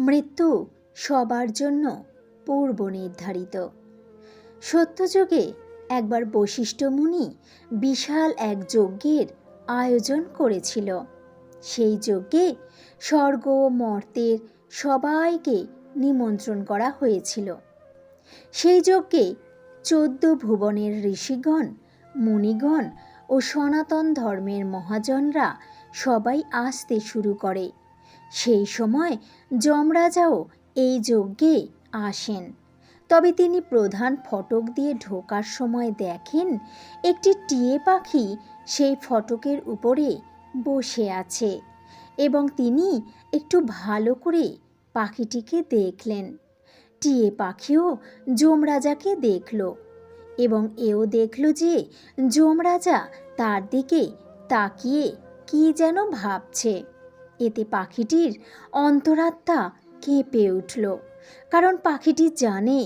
মৃত্যু সবার জন্য পূর্ব নির্ধারিত। সত্যযুগে একবার বশিষ্ঠ মুনি বিশাল এক যজ্ঞের আয়োজন করেছিল। সেই যজ্ঞে স্বর্গ, মর্তের সবাইকে নিমন্ত্রণ করা হয়েছিল। সেই যজ্ঞে চোদ্দ ভুবনের ঋষিগণ, মুনিগণ ও সনাতন ধর্মের মহাজনরা সবাই আসতে শুরু করে। সেই সময় যমরাজাও এই যজ্ঞে আসেন। তবে তিনি প্রধান ফটক দিয়ে ঢোকার সময় দেখেন একটি টিয়ে পাখি সেই ফটকের উপরে বসে আছে এবং তিনি একটু ভালো করে পাখিটিকে দেখলেন। টিয়ে পাখিও যমরাজাকে দেখল এবং এও দেখল যে যমরাজা তার দিকে তাকিয়ে কি যেন ভাবছে। এতে পাখিটির অন্তরাত্মা কেঁপে উঠল। কারণ পাখিটি জানে,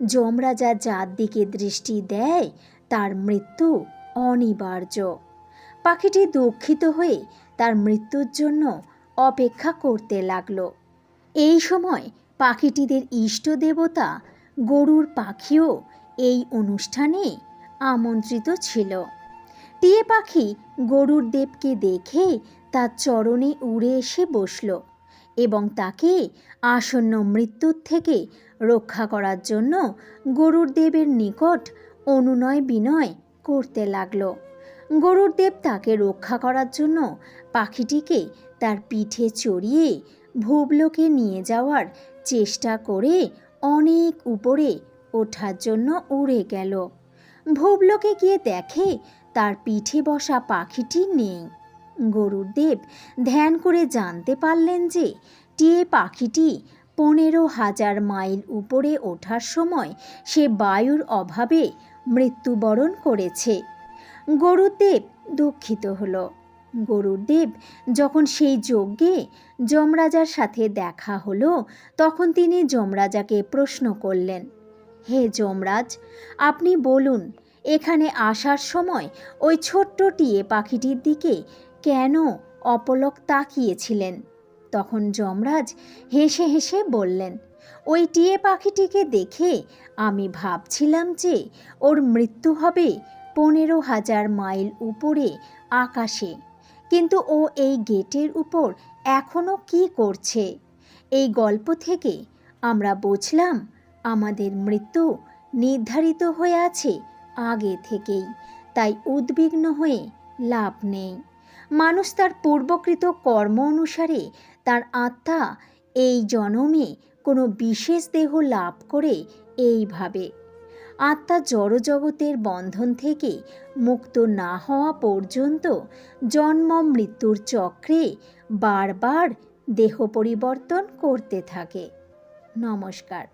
যমরাজা যার দিকে দৃষ্টি দেয়, তার মৃত্যু অনিবার্য। পাখিটি দুঃখিত হয়ে তার মৃত্যুর জন্য অপেক্ষা করতে লাগল। এই সময় পাখিটিদের ইষ্ট দেবতা গরুর পাখিও এই অনুষ্ঠানে আমন্ত্রিত ছিল। টিয়ে পাখি গরুর দেবকে দেখে তার চরণে উড়ে এসে বসল এবং তাকে আসন্ন মৃত্যুর থেকে রক্ষা করার জন্য গরুর দেবের নিকট অনুনয় বিনয় করতে লাগল। গরুর দেব তাকে রক্ষা করার জন্য পাখিটিকে তার পিঠে চড়িয়ে ভুবলোকে নিয়ে যাওয়ার চেষ্টা করে অনেক উপরে ওঠার জন্য উড়ে গেল। ভুবলোকে গিয়ে দেখে তার পিঠে বসা পাখিটি নেই। গরুর দেব ধ্যান করে জানতে পারলেন যে টিয়ে পাখিটি পনেরো হাজার মাইল উপরে ওঠার সময় সে বায়ুর অভাবে মৃত্যুবরণ করেছে। গরুদেব দুঃখিত হলো। গরুদেব যখন সেই যজ্ঞে যমরাজার সাথে দেখা হলো, তখন তিনি যমরাজাকে প্রশ্ন করলেন, হে যমরাজ, আপনি বলুন, এখানে আসার সময় ওই ছোট্ট টিয়ে পাখিটির দিকে কেন অপলক তাকিয়েছিলেন? তখন যমরাজ হেসে হেসে বললেন, ওই টিয়ে পাখিটিকে দেখে আমি ভাবছিলাম যে ওর মৃত্যু হবে পনেরো হাজার মাইল উপরে আকাশে। কিন্তু ও এই গেটের উপর এখনও কি করছে? এই গল্প থেকে আমরা বুঝলাম আমাদের মৃত্যু নির্ধারিত হয়ে আছে আগে থেকেই। তাই উদ্বিগ্ন হয়ে লাভ নেই। মানুষ তার পূর্বকৃত কর্ম অনুসারে তার আত্মা এই জনমে কোনো বিশেষ দেহ লাভ করে এইভাবে। আত্মা জড়জগতের বন্ধন থেকে মুক্ত না হওয়া পর্যন্ত জন্ম মৃত্যুর চক্রে বারবার দেহ পরিবর্তন করতে থাকে। নমস্কার।